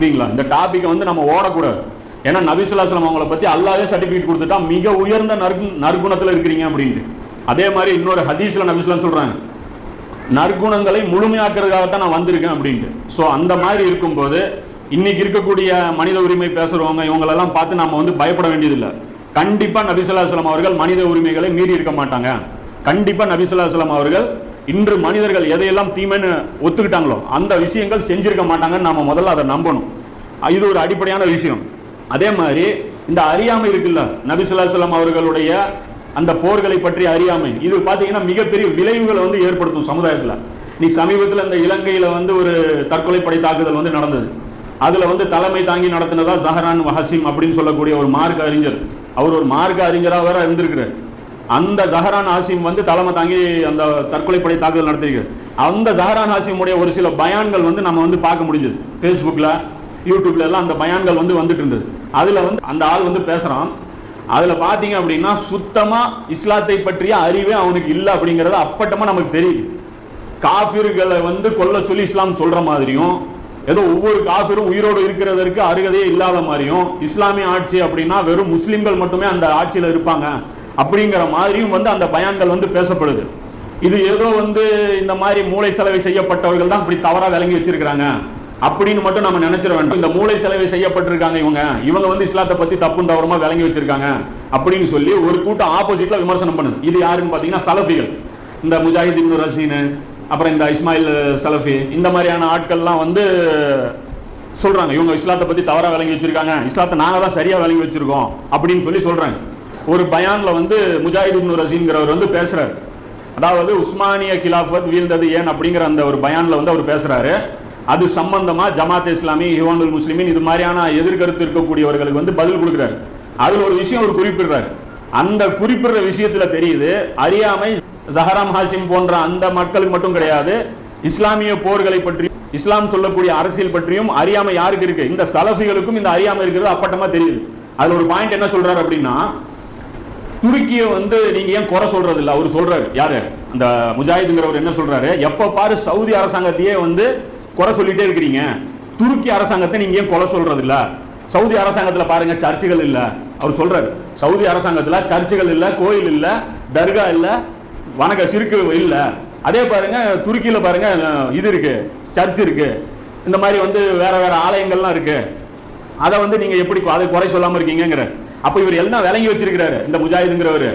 புரியுங்களா? இந்த டாபிக்கை வந்து நம்ம ஓடக்கூடாது. ஏன்னா நபிசுல்லாஸ்லாம் அவங்கள பத்தி அல்லாவே சர்டிஃபிகேட் கொடுத்துட்டா மிக உயர்ந்த நற்கு நற்குணத்தில் இருக்கிறீங்க அப்படின்ட்டு. அதே மாதிரி இன்னொரு ஹதீஸ்ல நபிசுலாம் சொல்றாங்க. நற்குணங்களை முழுமையாக்குறதுக்காகத்தான் நான் வந்திருக்கேன் அப்படின்ட்டு. ஸோ அந்த மாதிரி இருக்கும்போது இன்னைக்கு இருக்கக்கூடிய மனித உரிமை பேசுறவங்க இவங்களெல்லாம் பார்த்து நம்ம வந்து பயப்பட வேண்டியதில்லை. கண்டிப்பா நபிசுல்லாஸ்லாம் அவர்கள் மனித உரிமைகளை மீறி இருக்க மாட்டாங்க. கண்டிப்பா நபிசுல்லாஸ்லாம் அவர்கள் இன்று மனிதர்கள் எதையெல்லாம் தீமைன்னு ஒத்துக்கிட்டாங்களோ அந்த விஷயங்கள் செஞ்சிருக்க மாட்டாங்கன்னு நம்ம முதல்ல அதை நம்பணும். இது ஒரு அடிப்படையான விஷயம். அதே மாதிரி இந்த அறியாமை இருக்குல்ல நபிசுல்லாஸ்லாம் அவர்களுடைய அந்த போர்களை பற்றி அறியாமை. இது பார்த்தீங்கன்னா மிகப்பெரிய விளைவுகளை வந்து ஏற்படுத்தும் சமுதாயத்தில். நீ சமீபத்தில் இந்த இலங்கையில் வந்து ஒரு தற்கொலை படை தாக்குதல் வந்து நடந்தது. அதில் வந்து தலைமை தாங்கி நடத்தினதா ஜஹரான் வஹசிம் அப்படின்னு சொல்லக்கூடிய ஒரு மார்க்க அறிஞர். அவர் ஒரு மார்க்க அறிஞராக வேற இருந்திருக்கிறார். அந்த ஜஹரான் ஹாசிம் வந்து தலைமை தாங்கி அந்த தற்கொலைப்படை தாக்குதல் நடத்திருக்காரு அந்த ஜஹரான் ஹாசிமுடைய ஒரு சில பயான்கள் வந்து நம்ம வந்து பார்க்க முடிஞ்சது. ஃபேஸ்புக்கில் யூடியூப்ல எல்லாம் அந்த பயான்கள் வந்து வந்துட்டு இருந்தது. அதில் வந்து அந்த ஆள் வந்து பேசுகிறான் அதில் பார்த்தீங்க அப்படின்னா சுத்தமாக இஸ்லாத்தை பற்றிய அறிவே அவனுக்கு இல்லை அப்படிங்கிறது அப்பட்டமா நமக்கு தெரியுது. காஃபிர்களை வந்து கொல்ல சொல்லி இஸ்லாம் சொல்கிற மாதிரியும் ஏதோ ஒவ்வொரு காஃபிரும் உயிரோடு இருக்கிறதற்கு அருகதையே இல்லாத மாதிரியும் இஸ்லாமிய ஆட்சி அப்படின்னா வெறும் முஸ்லீம்கள் மட்டுமே அந்த ஆட்சியில் இருப்பாங்க. அப்படிங்கிற மாதிரியும் வந்து அந்த பயான்கள் வந்து பேசப்படுது. இது ஏதோ வந்து இந்த மாதிரி மூளை செலவை செய்யப்பட்டவர்கள் தான் இப்படி தவறாக விளங்கி வச்சிருக்கிறாங்க. அப்படின்னு மட்டும் நம்ம நினைச்சிட வேண்டும். இந்த மூளை செலவை செய்யப்பட்டிருக்காங்க இவங்க. இவங்க வந்து இஸ்லாத்தை பத்தி தப்பும் தவறமா விளங்கி வச்சிருக்காங்க அப்படின்னு சொல்லி ஒரு கூட்டம் ஆப்போசிட்ல விமர்சனம் பண்ணுது. இது யாருன்னு பாத்தீங்கன்னா சலஃபிகள். இந்த முஜாஹிதீன் ரசீனு அப்புறம் இந்த இஸ்மாயில் சலஃபி இந்த மாதிரியான ஆட்கள்லாம் வந்து சொல்றாங்க. இவங்க இஸ்லாத்தை பத்தி தவறா விளங்கி வச்சிருக்காங்க. இஸ்லாத்தை நாங்க தான் சரியா விளங்கி வச்சிருக்கோம் அப்படின்னு சொல்லி சொல்றாங்க. ஒரு பயான்ல வந்து முஜாஹிதீன் ரசீன்கிறவர் வந்து பேசுறாரு. அதாவது உஸ்மானிய கிலாஃபத் வீழ்ந்தது ஏன் அப்படிங்கிற அந்த ஒரு பயான்ல வந்து அவர் பேசுறாரு. அது சம்பந்தமா ஜமாத் இஸ்லாமி ஹிவானுல் முஸ்லிமின் இது மாதிரியான எதிர்கருத்து இருக்கக்கூடியவர்களுக்கு வந்து பதில் கொடுக்குறாரு. அதுல ஒரு விஷயம் அவர் குறிப்பிடுறாரு. அந்த குறிப்பிடுற விஷயத்துல தெரியுது அறியாமை ஜஹராம் ஹாசிம் போன்ற அந்த மக்களுக்கு மட்டும் கிடையாது இஸ்லாமிய போர்களை பற்றி இஸ்லாம் சொல்லக்கூடிய அரசியல் பற்றியும் அறியாமை யாருக்கு இருக்கு? இந்த சலஃபிகளுக்கும் இந்த அறியாமை இருக்கிறது அப்பட்டமா தெரியுது. அதுல ஒரு பாயிண்ட் என்ன சொல்றாரு அப்படின்னா துருக்கியை வந்து நீங்க ஏன் குறை சொல்றது இல்ல அவர் சொல்றாரு. யாரு? அந்த முஜாஹிதுங்கிறவர் என்ன சொல்றாரு? எப்ப பாரு சவுதி அரசாங்கத்தையே வந்து குறை சொல்லிட்டே இருக்கிறீங்க. துருக்கி அரசாங்கத்தை நீங்க ஏன் குறை சொல்றது இல்ல சவுதி அரசாங்கத்துல பாருங்க சர்ச்சுகள் இல்ல. அவர் சொல்றாரு. சவுதி அரசாங்கத்துல சர்ச்சுகள் இல்ல கோயில் இல்ல தர்கா இல்ல வணக்க சிறுக்கு இல்ல. அதே பாருங்க துருக்கியில பாருங்க இது இருக்கு சர்ச் இருக்கு. இந்த மாதிரி வந்து வேற வேற ஆலயங்கள்லாம் இருக்கு. அதை வந்து நீங்க எப்படி அதை குறை சொல்லாம இருக்கீங்கிற அப்ப இவர் எல்லாம் விளங்கி வச்சிருக்கிறாரு இந்த முஜாஹிதுங்கிறவரு.